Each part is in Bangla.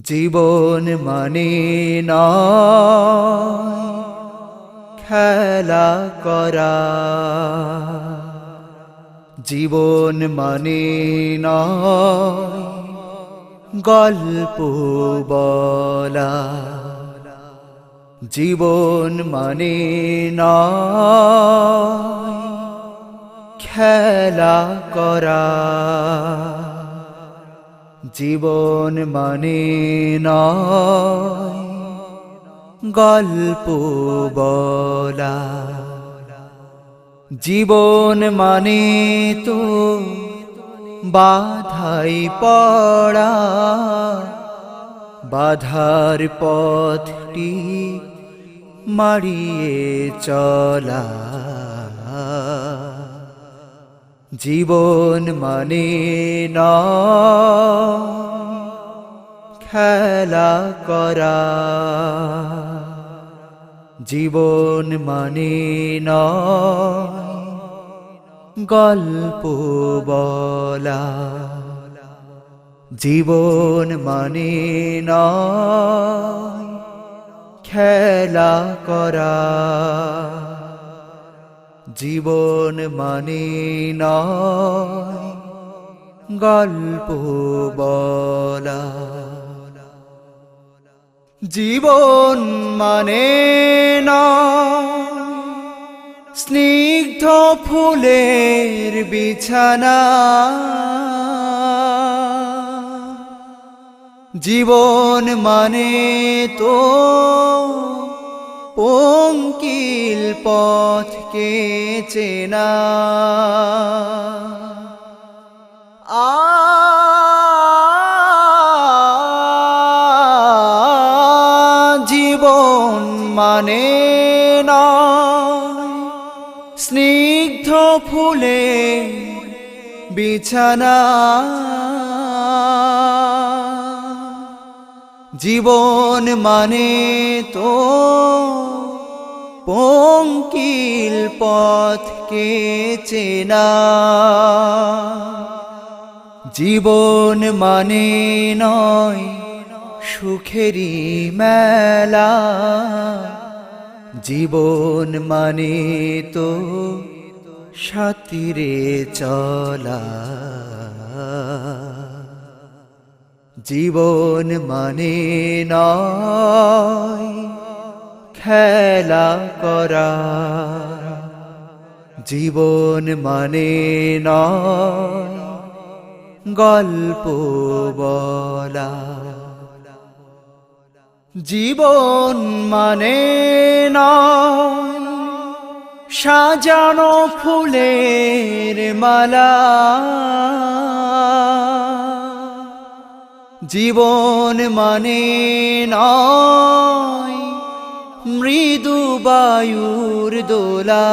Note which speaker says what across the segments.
Speaker 1: জীবন মানে খেলা করা। জীবন মানে গল্প বলা। জীবন মানে খেলা করা। জীবন মানে নয় গল্প বলা। জীবন মানে তো বাধাই পড়া বাধার পথটি মারিয়ে চলা। জীবন মানে নয় খেলা করা। জীবন মানে নয় গল্প বলা। জীবন মানে নয় খেলা করা। জীবন মানে নয় গল্প বলা। জীবন মানে স্নিগ্ধ ফুলের বিছানা। জীবন মানে তো পঙ্কিল পথকে চেনা? জীবন মানে স্নিগ্ধ ফুলে বিছানা জীবন মানে তো পঙ্কিল পথকে চেনা। জীবন মানে নয় সুখেরই মেলা। জীবন মানে তো সাতিরে চলা। জীবন মানে নয় খেলা করা। জীবন মানে নয় গল্প বলা। জীবন মানে নয় সাজানো ফুলের মালা। জীবন মানে নয় মৃদু বায়ুর দোলা।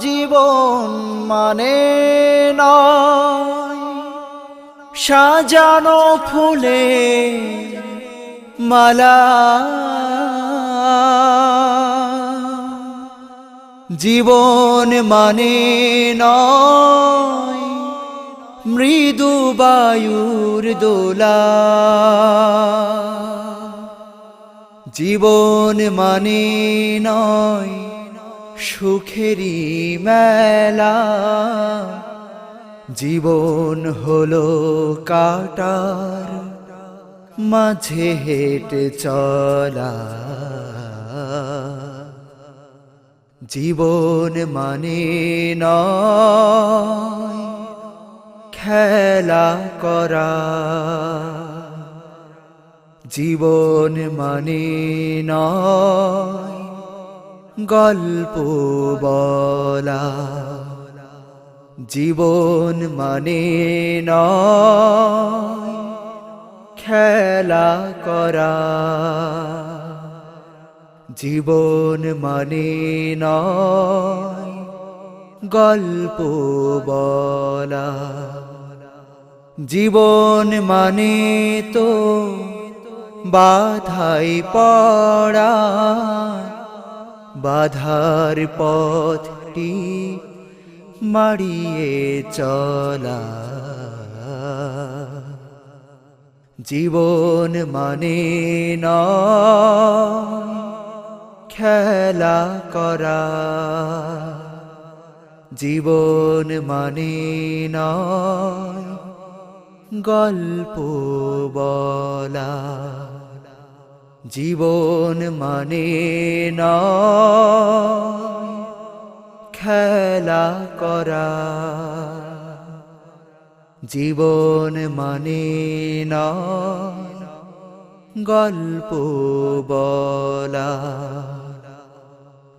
Speaker 1: জীবন মানে নয় সাজানো ফুলে মালা। জীবন মানে নয়, মৃদু বায়ুর দোলা। জীবন মানে নয়, সুখেরই মেলা। জীবন হলো কাটার, মাঝে হেঁটে চলা। জীবন মানে নয় খেলা করা। জীবন মানে নয় গল্প বলা। জীবন মানে নয় খেলা করা। জীবন মানে নয়, গল্প বলা। জীবন মানে তো বাধাই পড়া, বাধার পথটি মাড়িয়ে চলা। জীবন মানে নয় খেলা করা। জীবন মানে নয় গল্প বলা। জীবন মানে নয় খেলা করা। জীবন মানে নয় গল্প বলা।